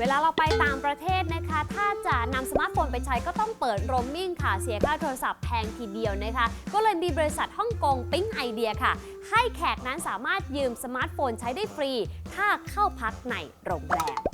เวลาเราไปต่างประเทศนะคะ ถ้าจะนำสมาร์ทโฟนไปใช้ก็ต้องเปิดโรมมิ่งค่ะ เสียค่าโทรศัพท์แพงทีเดียวนะคะ ก็เลยมีบริษัทฮ่องกงปิ๊งไอเดียค่ะ ให้แขกนั้นสามารถยืมสมาร์ทโฟนใช้ได้ฟรี ถ้าเข้าพักในโรงแรม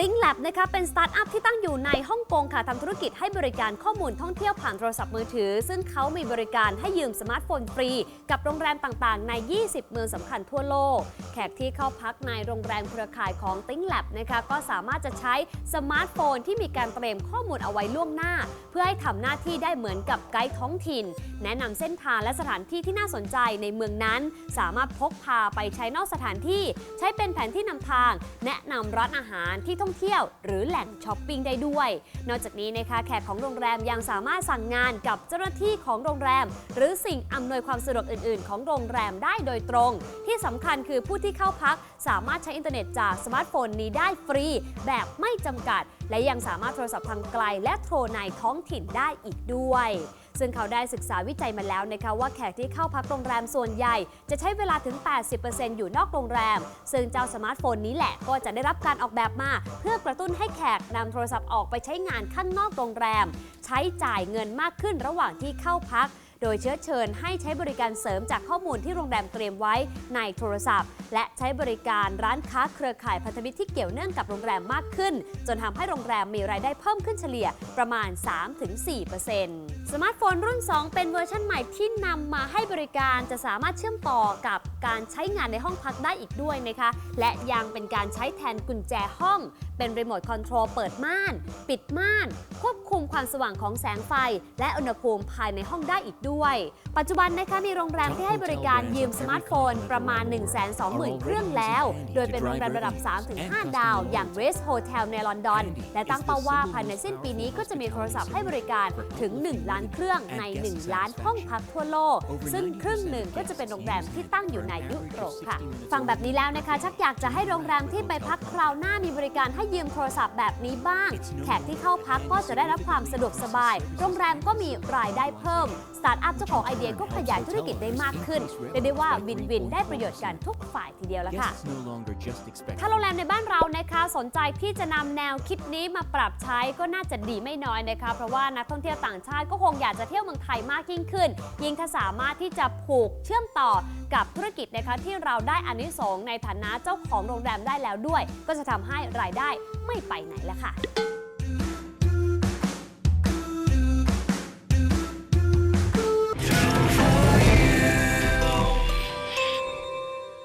ติ้งแลบนะคะเป็นสตาร์ทอัพที่ตั้งอยู่ในฮ่องกงค่ะทำธุรกิจให้บริการข้อมูลท่องเที่ยวผ่านโทรศัพท์มือถือ ซึ่งเขามีบริการให้ยืมสมาร์ทโฟนฟรี กับโรงแรมต่างๆ ใน 20 เมืองสำคัญทั่วโลก แขกที่เข้าพักในโรงแรมเครือข่ายของติ้งแลบนะคะก็สามารถจะใช้สมาร์ทโฟนที่มีการเตรียมข้อมูลเอาไว้ล่วงหน้า เพื่อให้ทำหน้าที่ได้เหมือนกับไกด์ท้องถิ่น แนะนำเส้นทางและสถานที่ที่น่าสนใจในเมืองนั้น สามารถพกพาไปใช้นอกสถานที่ ใช้เป็นแผนที่นำทาง แนะนำร้านอาหารที่ท่องเที่ยว หรือแหล่งช้อปปิ้งได้ด้วย นอกจากนี้นะคะแขกของโรงแรมยังสามารถสั่งงานกับเจ้าหน้าที่ของโรงแรม หรือสิ่งอำนวยความสะดวกอื่น ๆ ของโรงแรมได้โดยตรง ที่สำคัญคือผู้ที่เข้าพักสามารถใช้อินเทอร์เน็ตจากสมาร์ทโฟนนี้ได้ฟรี แบบไม่จำกัด และยังสามารถโทรศัพท์ทางไกล และโทรในท้องถิ่นได้อีกด้วย ซึ่งเขาได้ศึกษาวิจัยมาแล้วนะคะว่าแขกที่เข้าพักโรงแรมส่วนใหญ่ จะใช้เวลาถึง 80%อยู่นอกโรงแรม ซึ่งเจ้าสมาร์ทโฟนนี้แหละก็จะได้รับการออกแบบมา เพื่อกระตุ้นให้แขกนำโทรศัพท์ออกไปใช้งานข้างนอกโรงแรม ใช้จ่ายเงินมากขึ้นระหว่างที่เข้าพัก ดยเชื้อเชิญให้ใช้บริการเสริมจากข้อมูลที่โรงแรมเตรียมไว้ในโทรศัพท์ และใช้บริการร้านค้าเครือข่ายพันธมิตรที่เกี่ยวเนื่องกับโรงแรมมากขึ้น จนทำให้โรงแรมมีรายได้เพิ่มขึ้นเฉลี่ยประมาณ 3-4%สมาร์ทโฟนรุ่น 2 เป็นเวอร์ชันใหม่ที่นำมาให้บริการจะสามารถเชื่อมต่อกับการใช้งานในห้องพักได้อีกด้วยนะคะ และยังเป็นการใช้แทนกุญแจห้อง เป็นรีโมทคอนโทรลเปิดม่าน ปิดม่าน ควบคุมความสว่างของแสงไฟ และอุณหภูมิภายในห้องได้อีกด้วยปัจจุบันนะคะมีโรงแรมที่ให้บริการยืมสมาร์ทโฟนประมาณ 120,000 เครื่องแล้ว โดยเป็นโรงแรมระดับ 3-5 ดาว อย่าง Grace Hotel ในลอนดอน และตั้งเป้าว่าภายในสิ้นปีนี้ก็จะมีโทรศัพท์ให้บริการถึง 1 ล้านเครื่องใน 1 ล้านห้องพักทั่วโลก ซึ่งครึ่งหนึ่งก็จะเป็นโรงแรมที่ตั้งอยู่ในยุโรปค่ะ ฟังแบบนี้แล้วนะคะ ชักอยากจะให้โรงแรมที่ไปพักคราวหน้ามีบริการให้ยืมโทรศัพท์แบบนี้บ้าง แขกที่เข้าพักก็จะได้รับความสะดวกสบาย โรงแรมก็มีรายได้เพิ่มสตาร์ทอัพเจ้าของไอเดียก็ขยายธุรกิจได้มากขึ้นเรียกได้ว่าวินวินได้ประโยชน์กันทุกฝ่ายทีเดียวละค่ะ Guests no longer just expect ถ้าโรงแรมในบ้านเรานะคะสนใจที่จะนำแนวคิดนี้มาปรับใช้ก็น่าจะดีไม่น้อยนะคะเพราะว่านักท่องเที่ยวต่างชาติก็คงอยากจะเที่ยวเมืองไทยมากยิ่งขึ้น ยิ่งถ้าสามารถที่จะผูกเชื่อมต่อกับธุรกิจนะคะที่เราได้อานิสงส์ในฐานะเจ้าของโรงแรมได้แล้วด้วย ก็จะทำให้รายได้ไม่ไปไหนแล้วค่ะ